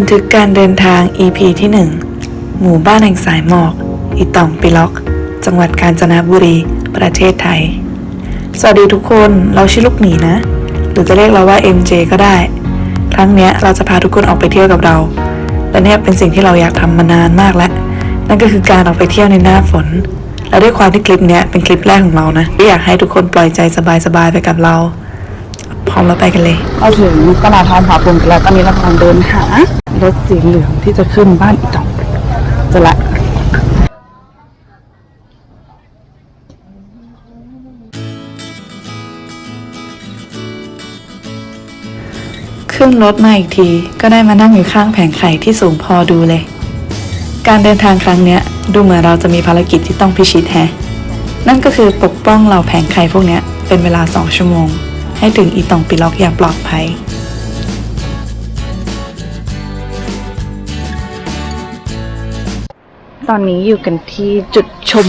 บันทึกการเดินทาง EP ที่ 1 หมู่บ้านแห่งสายหมอกอีต่อมปิล็อก จังหวัดกาญจนบุรี ประเทศไทย สวัสดีทุกคน เราชื่อลูกหมีนะ หรือจะเรียกเราว่า MJ ก็ได้ ครั้งเนี้ยเราจะพาทุกคนออกไปเที่ยวกับเรา และเนี่ยเป็นสิ่งที่เราอยากทำมานานมากแล้ว นั่นก็คือการออกไปเที่ยวในหน้าฝน และด้วยความที่คลิปเนี้ยเป็นคลิปแรกของเรานะอยากให้ทุกคนปล่อยใจสบายๆไปกับเราพร้อมแล้วไปกันเลยเราถึงตลาดทองผาภูมิกันแล้วตอนนี้เรากำลังเดินหา รถสีเหลืองที่จะขึ้นบ้านอีตองจะละขึ้นรถมาอีกทีก็ได้มานั่งอยู่ข้างแผงไข่ที่สูงพอดูเลย การเดินทางครั้งเนี้ย ดูเหมือนเราจะมีภารกิจที่ต้องพิชิตแฮะนั่นก็คือปกป้องเราแผงไข่พวกเนี้ยเป็นเวลาสองชั่วโมง ให้ถึงอีตองปิล็อกอย่างปลอดภัย ตอนนี้อยู่กันที่จุดชม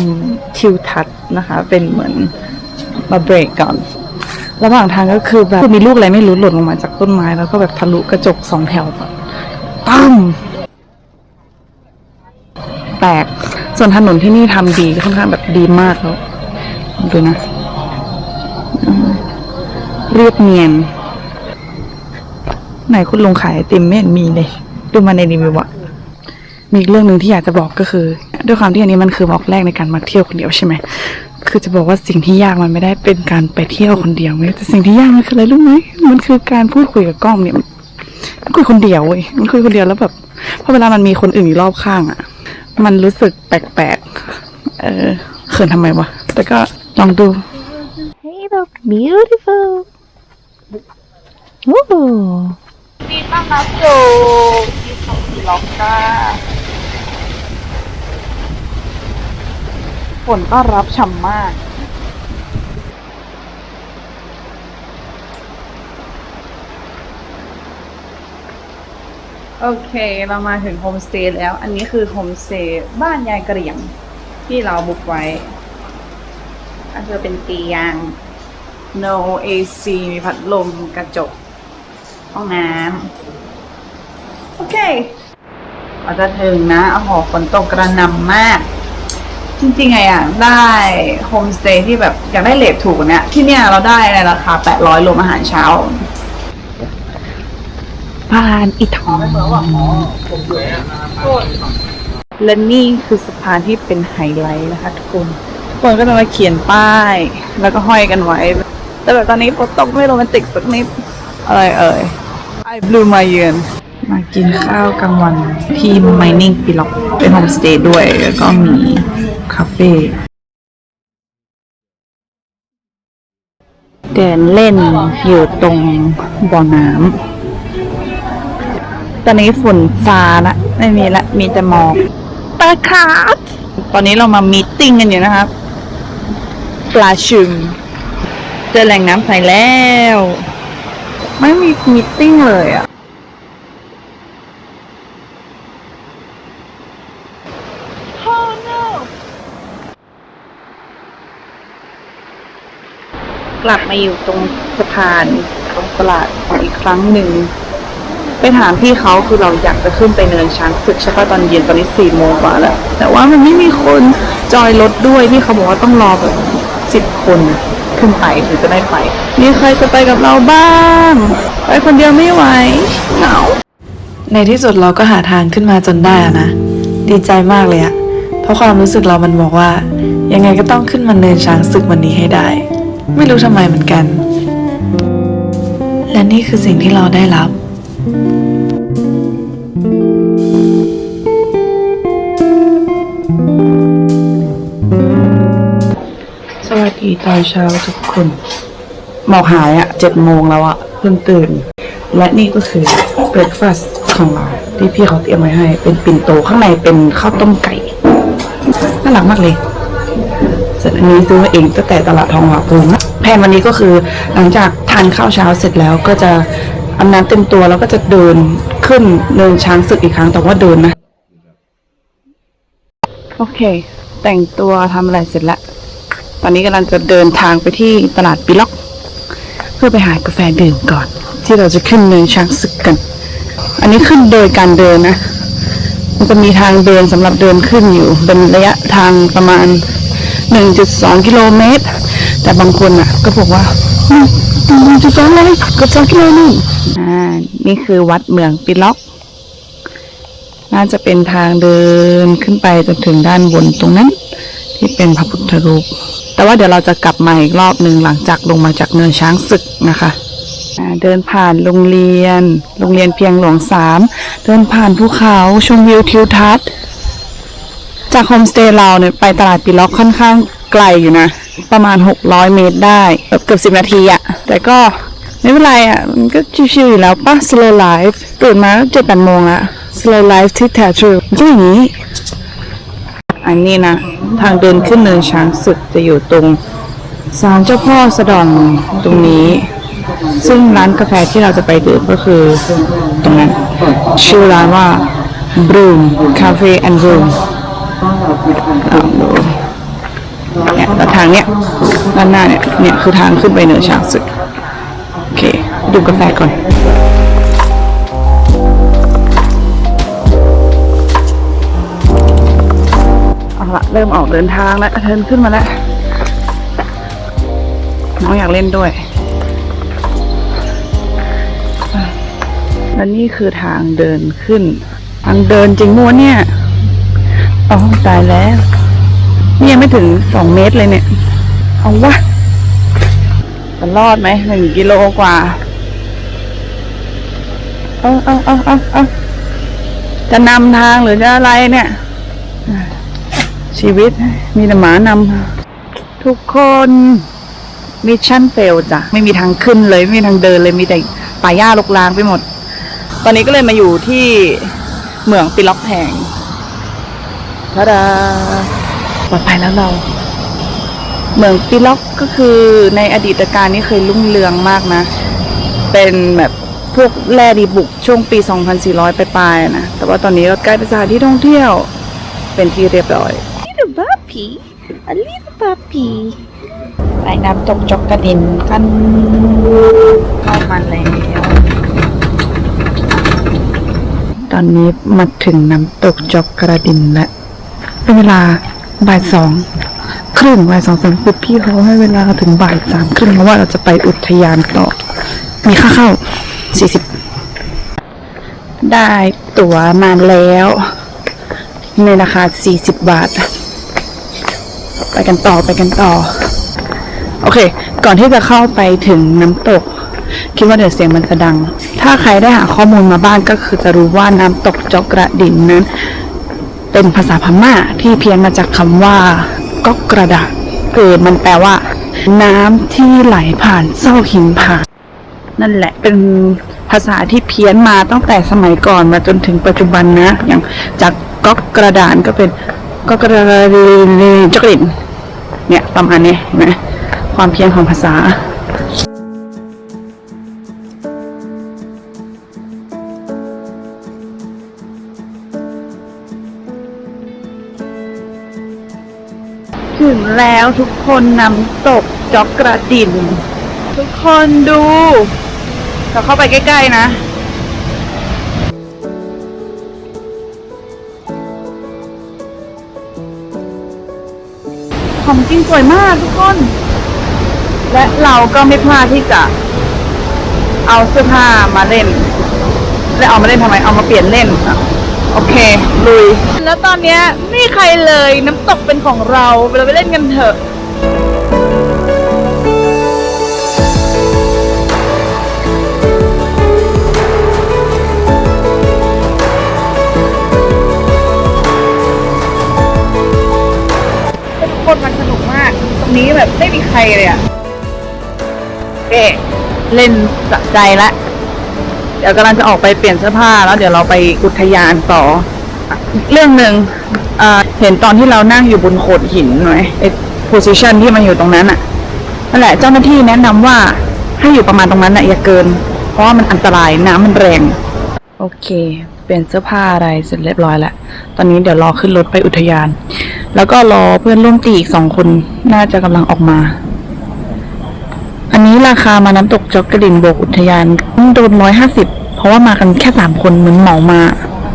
ทิวทัศน์นะคะ เป็นเหมือนมาเบรกก่อน ระหว่างทางก็คือแบบมีลูกอะไรไม่รู้หล่นลงมาจากต้นไม้ แล้วก็แบบทะลุกระจกสองแถวแบบตั้มแตก ส่วนถนนที่นี่ทำดีค่อนข้างแบบดีมากแล้ว ดูนะ เรียบเนียน ไหนคุณลุงขายไอติมไม่เห็นมีเลย ดูมาในรีวิวอะ มีอีกเรื่องหนึ่งที่อยากจะบอกก็คือ ด้วยความที่อันนี้มันคือบอกแรกในการมาเที่ยวคนเดียวใช่ไหมคือจะบอกว่าสิ่งที่ยากมันไม่ได้เป็นการไปเที่ยวคนเดียวเว้ยแต่สิ่งที่ยากมันคืออะไรรู้ไหมมันคือการพูดคุยกับกล้องเนี่ยมันคุยคนเดียวเว้ยมันคุยคนเดียวแล้วแบบพอเวลามันมีคนอื่นอยู่รอบข้างอะมันรู้สึกแปลกๆเออเขินทำไมวะแต่ก็ลองดู Hey, look beautiful. Ooh. มีต้อนรับอยู่ที่สองล็อกก้า ฝนต้อนรับฉ่ำมาก โอเค เรามาถึงโฮมสเตย์แล้ว อันนี้คือโฮมสเตย์บ้านยายกระเหรี่ยงที่เราบุกไว้ ก็คือเป็นเตียง no AC มีพัดลมกระจก ห้องน้ำ โอเคเราจะถึงนะโอ้โหฝนตกกระหน่ำมาก จริงๆไงอะได้โฮมสเตย์ที่แบบอยากได้เลทถูกกว่าเนี้ยที่เนี่ยเราได้ในราคา800รวมอาหารเช้าบ้านอีทองและนี่คือสะพานที่เป็นไฮไลท์นะคะทุกคนทุกคนก็จะมาเขียนป้าย แล้วก็ห้อยกันไว้ แต่แบบตอนนี้ฝนตกไม่โรแมนติกสักนิด อะไรเอ่ยไอบลูมาเยือนมากินข้าวกลางวันที่ Mining ปีล็อกเป็นโฮมสเตย์ด้วยแล้วก็มี คาเฟ่เดินเล่นอยู่ตรงบ่อน้ำตอนนี้ฝนซาละไม่มีละ มีแต่หมอกปลาคาร์ตอนนี้เรามามีติ้งกันอยู่นะครับ ปลาชุมเจอแหล่งน้ำใสแล้ว ไม่มีมีติ้งเลยอะ กลับมาอยู่ตรงสะพานตรงตลาดอีกครั้งหนึ่งไปถามพี่เขาคือเราอยากจะขึ้นไปเนินช้างศึกใช่ปะตอนเย็นตอนนี้สี่โมงกว่าแล้ว แต่ว่ามันไม่มีคนจอยรถด้วยพี่เขาบอกว่าต้องรอแบบสิบคนขึ้นไปถึงจะได้ไป มีใครจะไปกับเราบ้าง ไปคนเดียวไม่ไหวเหงาในที่สุดเราก็หาทางขึ้นมาจนได้นะ ดีใจมากเลยอะเพราะความรู้สึกเรามันบอกว่า ยังไงก็ต้องขึ้นมาเนินช้างศึกวันนี้ให้ได้ ไม่รู้ทำไมเหมือนกัน และนี่คือสิ่งที่เราได้รับ สวัสดีตอนเช้าทุกคน หมอกหายอะ่ะเจ็ดโมงแล้วอะ่ะเพิ่งตื่น และนี่ก็คือเบรคฟาสต์ของเราที่พี่เขาเตรียมไว้ให้ เป็นปิ่นโตข้างในเป็นข้าวต้มไก่น่ารักมากเลยเสร็จอันนี้ซื้อมาเองตั้งแต่ตลาดทองหลาภูมิ นะแผนวันนี้ก็คือหลังจากทานข้าวเช้าเสร็จแล้วก็จะอาบน้ำเต็มตัวแล้วก็จะเดินขึ้นเนินช้างศึกอีกครั้งแต่ว่าเดินนะ โอเค แต่งตัวทำอะไรเสร็จแล้วตอนนี้กำลังจะเดินทางไปที่ตลาดปิล็อก เพื่อไปหากาแฟดื่มก่อน ที่เราจะขึ้นเนินช้างศึกกัน อันนี้ขึ้นโดยการเดินนะ มันจะมีทางเดินสำหรับเดินขึ้นอยู่เป็นระยะทางประมาณ 1.2 กิโลเมตร แต่บางคนอะ ก็บอกว่า1.2เลยเกือบ2กิโลนี่อ่านี่คือวัดเมืองปิล็อก น่าจะเป็นทางเดินขึ้นไปจนถึงด้านบนตรงนั้น ที่เป็นพระพุทธรูป แต่ว่าเดี๋ยวเราจะกลับมาอีกรอบหนึ่งหลังจากลงมาจากเนินช้างศึกนะคะเดินผ่านโรงเรียน โรงเรียนเพียงหลวงสาม เดินผ่านภูเขาชมวิวทิวทัศน์ จากโฮมสเตย์เราเนี่ยไปตลาดปิล็อกค่อนข้างไกลอยู่นะ ประมาณ 600 เมตรได้แบบเกือบ 10 นาทีอะแต่ก็ไม่เป็นไรอะมันก็ชิวๆอยู่แล้วป่ะ slow life ตื่นมาเจ็ดแปดโมงละ slow life ที่แท้ทรูมันก็อย่างนี้ อันนี้นะ ทางเดินขึ้นเนินช้างศึกจะอยู่ตรงศาลเจ้าพ่อสะดอนตรงนี้ ซึ่งร้านกาแฟที่เราจะไปดื่มก็คือตรงนั้น ชื่อร้านว่า Broom Cafe and Room ลองดู แล้วทางเนี้ยด้านหน้าเนี่ยเนี่ยคือทางขึ้นไปเหนือช้างศึกโอเคดูกาแฟก่อนเอาละเริ่มออกเดินทางแล้วเทินขึ้นมาแล้วน้องอยากเล่นด้วยและนี่คือทางเดินขึ้น ทางเดินจริงม้วนเนี่ยอ๋อตายแล้ว นี่ยังไม่ถึงสองเมตรเลยเนี่ย เอาวะจะรอดไหมหนึ่งกิโลกว่า เอาเอาเอาเอาเอาจะนำทางหรือจะอะไรเนี่ย ชีวิตมีแต่หมานำทุกคนมิชชั่นเฟลจ้ะ ไม่มีทางขึ้นเลยไม่มีทางเดินเลยมีแต่ป่าหญ้ารกรางไปหมด ตอนนี้ก็เลยมาอยู่ที่เหมืองปิล็อกแพงทาดา ปลอดภัยแล้วเราเหมืองปิล็อกก็คือในอดีตการนี้เคยรุ่งเรืองมากนะ เป็นแบบพวกแร่ดีบุกช่วงปี 2400 ไปลายๆนะ แต่ว่าตอนนี้ก็กลายเป็นสถานที่ท่องเที่ยว เป็นที่เรียบร้อย Little puppy. A little puppy. ไปน้ำตกจอกกระดินกันเข้ามาแล้ว ตอนนี้มาถึงน้ำตกจอกกระดินแล้วเป็นเวลา บ่ายสองครึ่งบ่ายสองสามสิบพี่เขาให้เวลาถึงบ่ายสามครึ่งเพราะว่าเราจะไปอุทยานต่อ มีค่าเข้าสี่สิบได้ตั๋วมาแล้ว ในราคาสี่สิบบาท ไปกันต่อไปกันต่อ โอเค ก่อนที่จะเข้าไปถึงน้ำตก คิดว่าเดี๋ยวเสียงมันจะดัง ถ้าใครได้หาข้อมูลมาบ้างก็คือจะรู้ว่าน้ำตกจอกระดินนั้น เป็นภาษาพม่าที่เพี้ยนมาจากคำว่าก๊อกกระดาษคือมันแปลว่า น้ำที่ไหลผ่านเส้าหินผ่านนั่นแหละเป็นภาษาที่เพี้ยนมาตั้งแต่สมัยก่อนมาจนถึงปัจจุบันนะ อย่างจากก๊อกกระดานก็เป็นก๊อกกระดานจกรินเนี่ยประมาณนี้เห็นไหมความเพี้ยนของภาษา แล้วทุกคนนำตกจอกกระดิน ทุกคนดูเราเข้าไปใกล้ ๆ นะของจริงสวยมากทุกคน และเราก็ไม่พลาดที่จะ เอาเสื้อผ้ามาเล่น และเอามาเล่นทำไม เอามาเปลี่ยนเล่นอโอเค ลุย แล้วตอนเนี้ย ม่มีใครเลย น้ำตกเป็นของเราเราไปเล่นกันเถอะ ทุกคนมันสนุกมาก ตรงนี้แบบไม่มีใครเลยอะเอ๊ะเล่นสะใจละ เดี๋ยวกำลังจะออกไปเปลี่ยนเสื้อผ้าแล้วเดี๋ยวเราไปอุทยานต่อ เรื่องหนึ่งเห็นตอนที่เรานั่งอยู่บนโขดหินไหมไอ้ position ที่มันอยู่ตรงนั้นอะนั่นแหละเจ้าหน้าที่แนะนำว่าให้อยู่ประมาณตรงนั้นนะอย่าเกิน เพราะว่ามันอันตรายน้ำมันแรง โอเค เปลี่ยนเสื้อผ้าอะไรเสร็จเรียบร้อยแล้วตอนนี้เดี๋ยวรอขึ้นรถไปอุทยาน แล้วก็รอเพื่อนร่วมตีอีกสองคนน่าจะกำลังออกมา อันนี้ราคามาน้ำตกจอกกระดินบกอุทยานต้นโดนร้อยห้าสิบเพราะว่ามากันแค่สามคนเหมือนเหมามา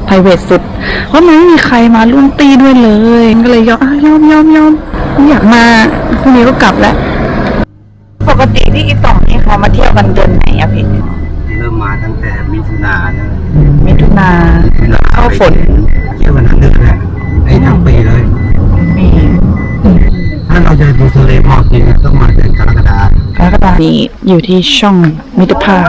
p r i v a t สุด เพราะมันไม่มีใครมาร่วมตีด้วยเลย ก็เลยยอมอะยอมยอมยอมไม่อยากมาพรุ่งนี้ก็กลับแล้ว ปกติที่อีต่องนี่เขามาเที่ยวกันเดือนไหนอะพี่ เริ่มมาตั้งแต่มิถุนาเนี่ยมิถุนา มิถุนาเข้าฝน เที่ยวกันทั้งเดือนเลยไอ้ทั้งปีเลย มีถ้าเราจะดูทะเลหมอกจริงๆต้องมาเดือนกรกฎาคมกรกฎานี่อยู่ที่ช่องมิตรภาพ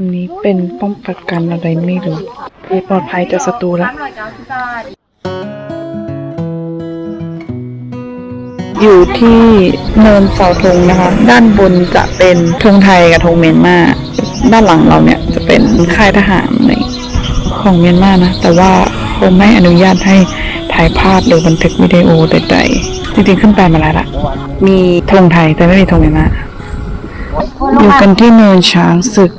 อันนี้เป็นป้อมประกันอะไรไม่รู้พี่ปลอดภัยจากศัตรูแล้ว อยู่ที่เนินเสาธงนะคะ ด้านบนจะเป็นธงไทยกับธงเมียนมา ด้านหลังเราเนี่ยจะเป็นค่ายทหารในของเมียนมานะ แต่ว่าคงไม่อนุญาตให้ถ่ายภาพหรือบันทึกวิดีโอใดๆจริงๆขึ้นไปมาแล้วล่ะ มีธงไทยแต่ไม่มีธงเมียนมาอยู่กันที่เนินช้างศึก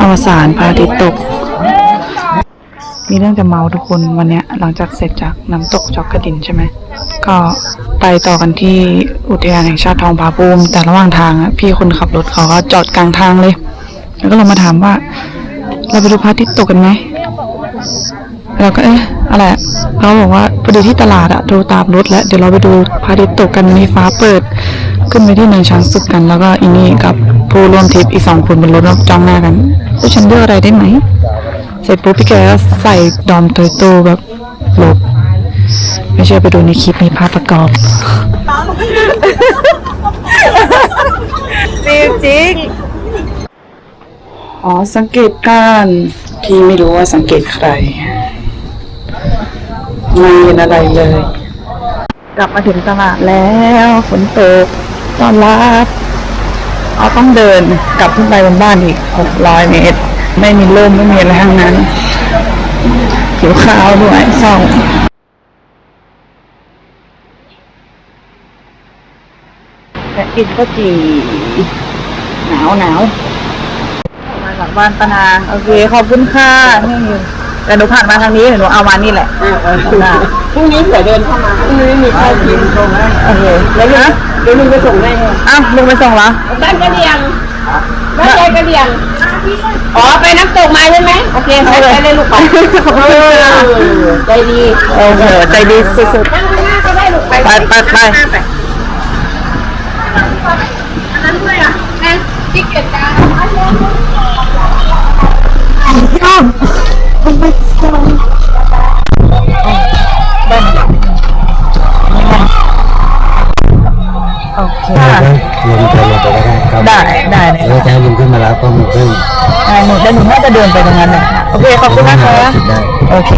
อวสานพระอาทิตย์ตก มีเรื่องจะเมาทุกคนวันเนี้ยหลังจากเสร็จจากน้ำตกจอกกระดินใช่ไหม ก็ไปต่อกันที่อุทยานแห่งชาติทองผาภูมิ แต่ระหว่างทางอะพี่คนขับรถเขาก็จอดกลางทางเลย แล้วก็ลงมาถามว่า เราไปดูพระอาทิตย์ตกกันไหมเราก็เอ๊ะอะไรเขาบอกว่าพอดีที่ตลาดอะดูตามรถแล้วเดี๋ยวเราไปดูพระอาทิตย์ตกกันมีฟ้าเปิด ขึ้นไปที่เนินช้างศึกกัน แล้วก็อีนี่กับ ผู้ร่วมทริปอีกสองคนบนรถจ้องหน้ากันผู้ฉันเลือกอะไรได้ไหม เสร็จปุ๊บพี่แกก็ใส่ดอมโตยโตแบบหลบ ไม่เชื่อไปดูในคลิปมีภาพประกอบจริงจริง อ๋อ สังเกตการณ์ที่ไม่รู้ว่าสังเกตใคร ไม่เห็นอะไรเลย กลับมาถึงตลาดแล้วฝนตกต้อนรับ เอาต้องเดินกลับขึ้นไปบนบ้านอีกหกร้อยเมตร ไม่มีร่มไม่มีอะไรทั้งนั้นหิวข้าวด้วยเศร้าและกินข้าวจี่หนาวหนาวมาจากบ้านปนา โอเค ขอบคุณค่ะนี่ แต่หนูผ่านมาทางนี้เดี๋ยวหนูเอามานี่แหละได้พรุ่งนี้เผื่อเดินเข้ามาพรุ่งนี้มีข้าวกินตรงนั้นโอเคแล้วนะเดี๋ยวลุงไปส่งให้อ้าวลุงไปส่งเหรอบ้านกระเดียงบ้านใจกระเดียงอ๋อไปน้ำตกมาใช่ไหมโอเคไปไปเลยลูกไปใจดีโอ้โหใจดีสุดนั่งข้างหน้าก็ได้ลูกไปๆไปไปไปที่เกียรติการ โอเค ลงเดินลงไปก็ได้ครับได้ได้เลย แล้วจะให้ลุงขึ้นมารับก็หมุนขึ้นได้หนูเดี๋ยวหนูน่าจะเดินไปตรงนั้นแหละโอเค ขอบคุณนะคะ ได้โอเค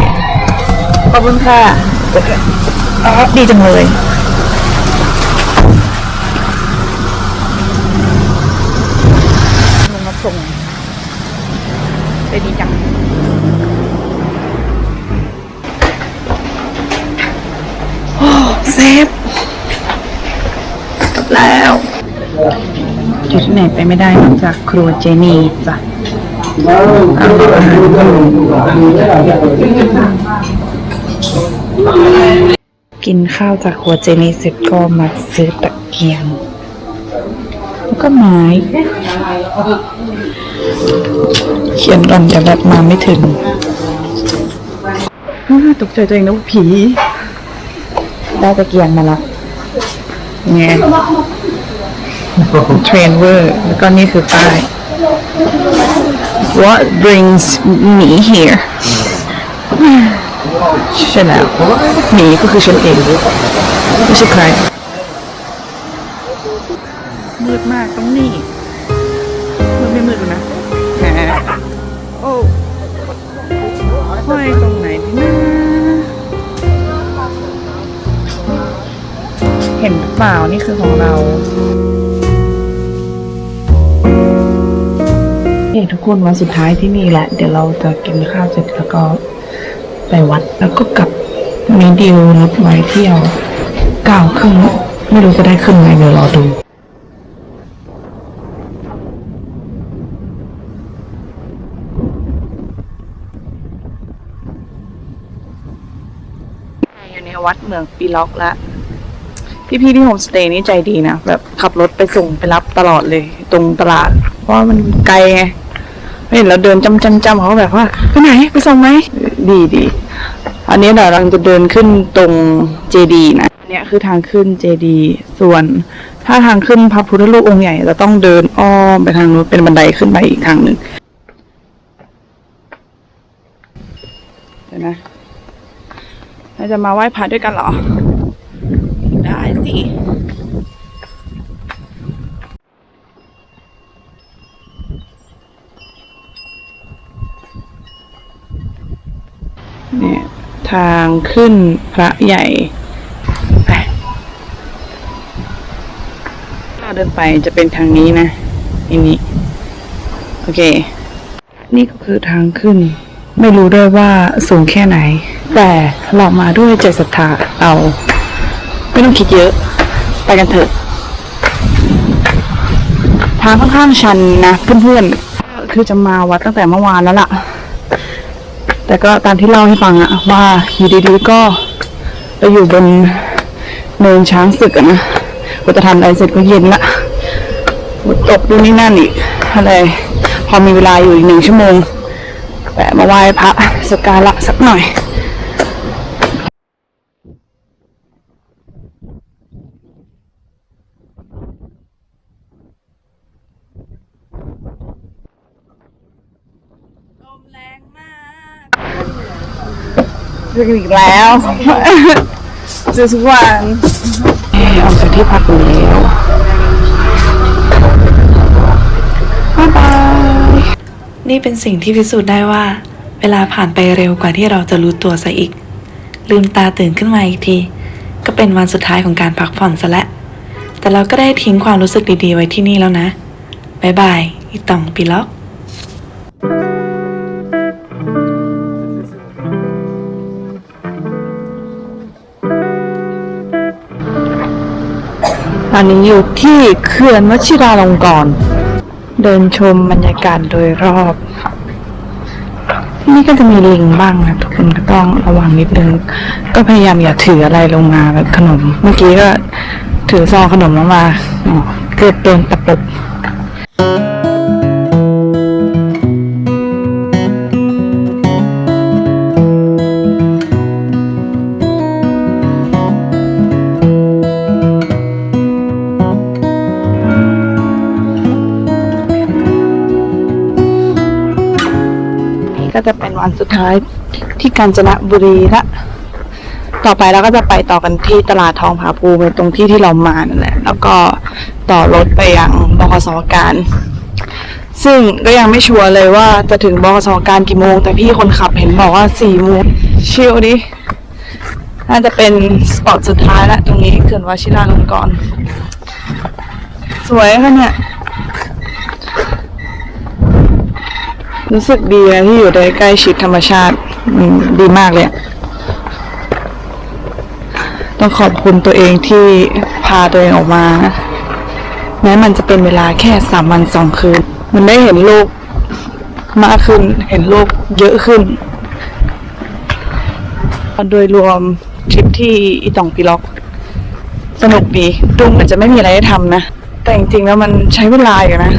ขอบคุณค่ะอ๋อดีจังเลย ลงมาส่งใจดีจัง โอ้ เซฟกลับแล้ว จุดที่ไหนไปไม่ได้นอกจากครัวเจนี่จ้ะกินข้าวจากครัวเจนี่เสร็จก็มาซื้อตะเกียง แล้วก็ไม้เขียนก่อนเดี๋ยวแบบมาไม่ถึงอ้าวตกใจตัวเองนะว่าผี ได้ตะเกียงมาแล้วไงเทรนเวอร์แล้วก็นี่คือป้าย What brings me here ใช่แล้วหมีก็คือฉันเองไม่ใช่ใคร เห็นหรือเปล่านี่คือของเราเอกทุกคนวันสุดท้ายที่นี่แหละ เดี๋ยวเราจะกินข้าวเสร็จแล้วก็ไปวัดแล้วก็กลับมีดีลนัดไว้เที่ยวเก้าครึ่งไม่รู้จะได้ขึ้นไหมเดี๋ยวรอดูวัดเมืองปีล็อกละ พี่ๆที่โฮมสเตย์นี่ใจดีนะ แบบขับรถไปส่งไปรับตลอดเลย ตรงตลาด เพราะมันไกลไงเห็นเราเดินจำจำจำเขาแบบว่าไปไหนไปส่งไหมดีดีอันนี้เดี๋ยวเราจะเดินขึ้นตรงเจดีนะอันเนี้ยคือทางขึ้นเจดีส่วน ถ้าทางขึ้นพระพุทธรูปองค์ใหญ่เราต้องเดินอ้อมไปทางนู้นเป็นบันไดขึ้นไปอีกทางหนึ่งเดี๋ยวนะเราจะมาไหว้พระด้วยกันเหรอ ด้สิเนี่ยทางขึ้นพระใหญ่ไปถ้าเดินไปจะเป็นทางนี้นะอันนี้ โอเค นี่ก็คือทางขึ้น ไม่รู้ด้วยว่าสูงแค่ไหน แต่เรามาด้วยใจศรัทธาเรา ไม่ต้องคิดเยอะ ไปกันเถอะ ทางค่อนข้างชันนะเพื่อนๆ คือจะมาวัดตั้งแต่เมื่อวานแล้วล่ะ แต่ก็ตามที่เล่าให้ฟังอะว่าอยู่ดีๆก็ไปอยู่บนเนินช้างศึกอะนะกว่าจะทำอะไรเสร็จก็เย็นละฝนตกดูนี่นั่นอีกอะไร พอมีเวลาอยู่อีกหนึ่งชั่วโมงแวะมาไหว้พระสกการะสักหน่อย ซื้อกันอีกแล้วซื้อทุกวันเอ่ออกจากที่พักแล้วบ๊ายบายนี่เป็นสิ่งที่พิสูจน์ได้ว่า เวลาผ่านไปเร็วกว่าที่เราจะรู้ตัวซะอีก ลืมตาตื่นขึ้นมาอีกที ก็เป็นวันสุดท้ายของการพักผ่อนซะและ้วแต่เราก็ได้ทิ้งความรู้สึกดีๆไว้ที่นี่แล้วนะบ๊ายบายอีต่องปีล็อก ตอนนี้อยู่ที่เขื่อนวชิราลงกรณ์เดินชมบรรยากาศโดยรอบ ที่นี่ก็จะมีลิงบ้างนะทุกคนก็ต้องระวังนิดนึง ก็พยายามอย่าถืออะไรลงมาแบบขนม เมื่อกี้ก็ถือซองขนมลงมาเกือบโดนตะปบ ก็จะเป็นวันสุดท้ายที่กาญจนบุรีละต่อไปเราก็จะไปต่อกันที่ตลาดทองผาภูมิตรงที่ที่เรามานั่นแหละแล้วก็ต่อรถไปยังบกสการ ซึ่งก็ยังไม่ชัวร์เลยว่าจะถึงบกสการกี่โมง แต่พี่คนขับเห็นบอกว่าสี่โมงชิลดิน่าจะเป็นสปอตสุดท้ายละตรงนี้เขื่อนวชิราลงกรณ์สวยค่ะเนี่ย รู้สึกดีนะที่อยู่ได้ใกล้ชิดธรรมชาติดีมากเลย ต้องขอบคุณตัวเองที่พาตัวเองออกมา แม้มันจะเป็นเวลาแค่สามวันสองคืน มันได้เห็นโลกมากขึ้น เห็นโลกเยอะขึ้น โดยรวมทริปที่อีตองปีล็อก สนุกดีดูเหมือนจะไม่มีอะไรให้ทำนะ แต่จริงๆแล้วมันใช้เวลาอยู่นะ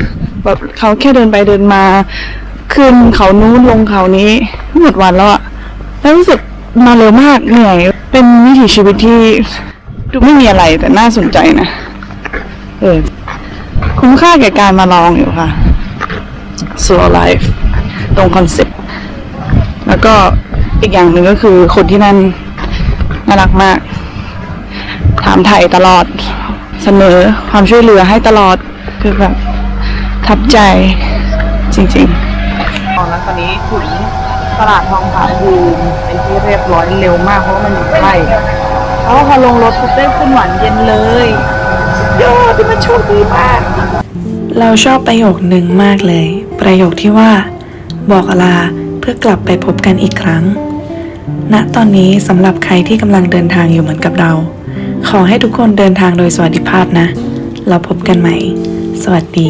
แบบเขาแค่เดินไปเดินมา ขึ้นเขานู้นลงเขานี้หมดวันแล้วอะแล้วรู้สึกมาเร็วมากเหนื่อย เป็นวิถีชีวิตที่ดูไม่มีอะไรแต่น่าสนใจนะ เออ คุ้มค่าแก่การมาลองอยู่ค่ะ slow life ตรงคอนเซ็ปต์แล้วก็อีกอย่างหนึ่งก็คือคนที่นั่นน่ารักมาก ถามไถ่ตลอดเสนอความช่วยเหลือให้ตลอดคือแบบทับใจจริง ๆ ตอนนั้นตอนนี้ถึงตลาดทองผาภูมิเป็นที่เรียบร้อยเร็วมากเพราะว่ามันอยู่ใกล้แล้วพอลงรถปุ๊บได้ขึ้นหวานเย็นเลยยอดที่มันโชคดีมากเราชอบประโยคหนึ่งมากเลย ประโยคที่ว่า บอกลาเพื่อกลับไปพบกันอีกครั้ง ณตอนนี้สำหรับใครที่กำลังเดินทางอยู่เหมือนกับเรา ขอให้ทุกคนเดินทางโดยสวัสดิภาพนะ เราพบกันใหม่ สวัสดี